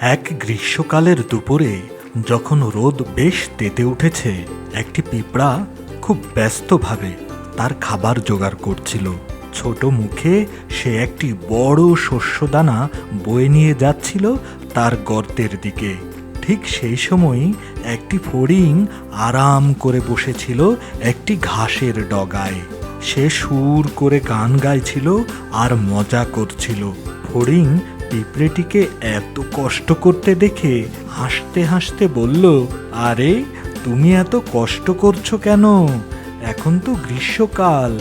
এক গ্রীষ্মকালের দুপুরে যখন রোদ বেশ তেতে উঠেছে, একটি পিঁপড়া খুব ব্যস্তভাবে তার খাবার জোগাড় করছিল। ছোট মুখে সে একটি বড় শস্যদানা বয়ে নিয়ে যাচ্ছিল তার গর্তের দিকে। ঠিক সেই সময়ই একটি ফড়িং আরাম করে বসেছিল একটি ঘাসের ডগায়। সে সুর করে গান গাইছিল আর মজা করছিল। ফড়িং পিঁপড়েটিকে এত কষ্ট করতে দেখে হাসতে হাসতে বলল, আরে, তুমি এত কষ্ট করছ কেন? এখন তো গ্রীষ্মকাল,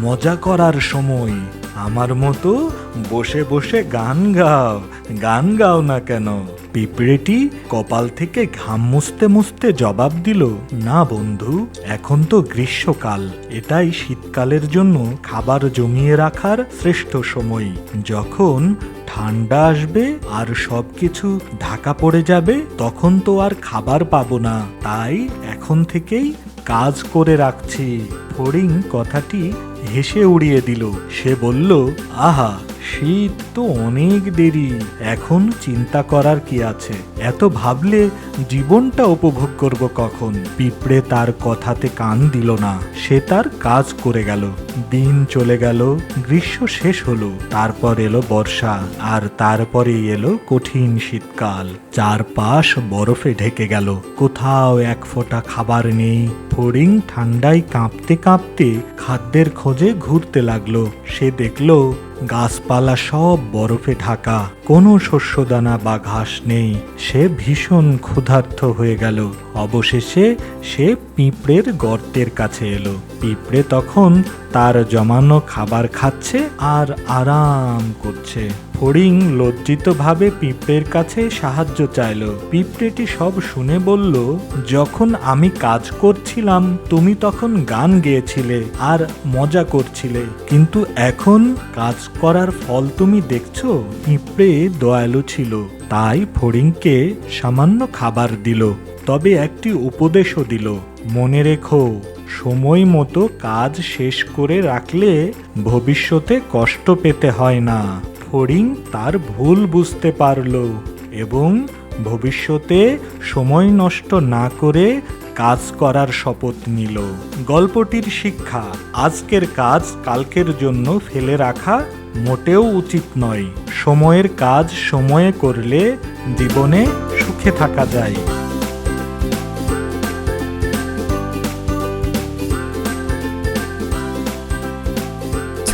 মজা করার সময়। আমার মতো বসে বসে গান গাও গান গাও না কেন? পিঁপড়েটি কপাল থেকে ঘাম মুছতে মুছতে জবাব দিল, না বন্ধু, এখন তো গ্রীষ্মকাল। এটাই শীতকালের জন্য খাবার জমিয়ে রাখার শ্রেষ্ঠ সময়। যখন ঠান্ডা আসবে আর সবকিছু ঢাকা পড়ে যাবে, তখন তো আর খাবার পাবো না। তাই এখন থেকেই কাজ করে রাখছি। ফড়িং কথাটি হেসে উড়িয়ে দিল। সে বলল, আহা, শীত তো অনেক দেরি। এখন চিন্তা করার কি আছে? এত ভাবলে জীবনটা উপভোগ করব কখন? পিঁপড়ে তার কথাতে কান দিল না। সে তার কাজ করে গেল। দিন চলে গেল, গ্রীষ্ম শেষ হলো, তারপর এলো বর্ষা, আর তারপরেই এলো কঠিন শীতকাল। চারপাশ বরফে ঢেকে গেল, কোথাও এক ফোঁটা খাবার নেই। ফড়িং ঠান্ডায় কাঁপতে কাঁপতে খাদ্যের খোঁজে ঘুরতে লাগল। সে দেখল, গাছপালা সব বরফে ঢাকা, কোনো শস্যদানা বা ঘাস নেই। সে ভীষণ ক্ষুধার্ত হয়ে গেল। অবশেষে সে পিঁপড়ের গর্তের কাছে এলো। পিঁপড়ে তখন তার জমানো খাবার খাচ্ছে আর আরাম করছে। ফড়িং লজ্জিতভাবে পিঁপড়ের কাছে সাহায্য চাইল। পিঁপড়েটি সব শুনে বলল, যখন আমি কাজ করছিলাম, তুমি তখন গান গেয়েছিলে আর মজা করছিলে। কিন্তু এখন কাজ করার ফল তুমি দেখছ, পিঁপড়ে দয়ালু ছিল। তাই ফড়িংকে সামান্য খাবার দিল, তবে একটি উপদেশও দিল। মনে রেখো সময় মতো কাজ শেষ করে রাখলে ভবিষ্যতে কষ্ট পেতে হয় না। ফড়িং তার ভুল বুঝতে পারল এবং ভবিষ্যতে সময় নষ্ট না করে কাজ করার শপথ নিল। গল্পটির শিক্ষা, আজকের কাজ কালকের জন্য ফেলে রাখা মোটেও উচিত নয়। সময়ের কাজ সময়ে করলে জীবনে সুখে থাকা যায়।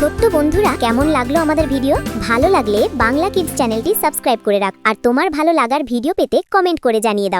ছোট্ট বন্ধুরা, কেমন লাগল আমাদের ভিডিও? ভালো লাগলে বাংলা কিডস চ্যানেলটি সাবস্ক্রাইব করে রাখ আর তোমার ভালো লাগার ভিডিও পেতে কমেন্ট করে জানিয়ে দাও।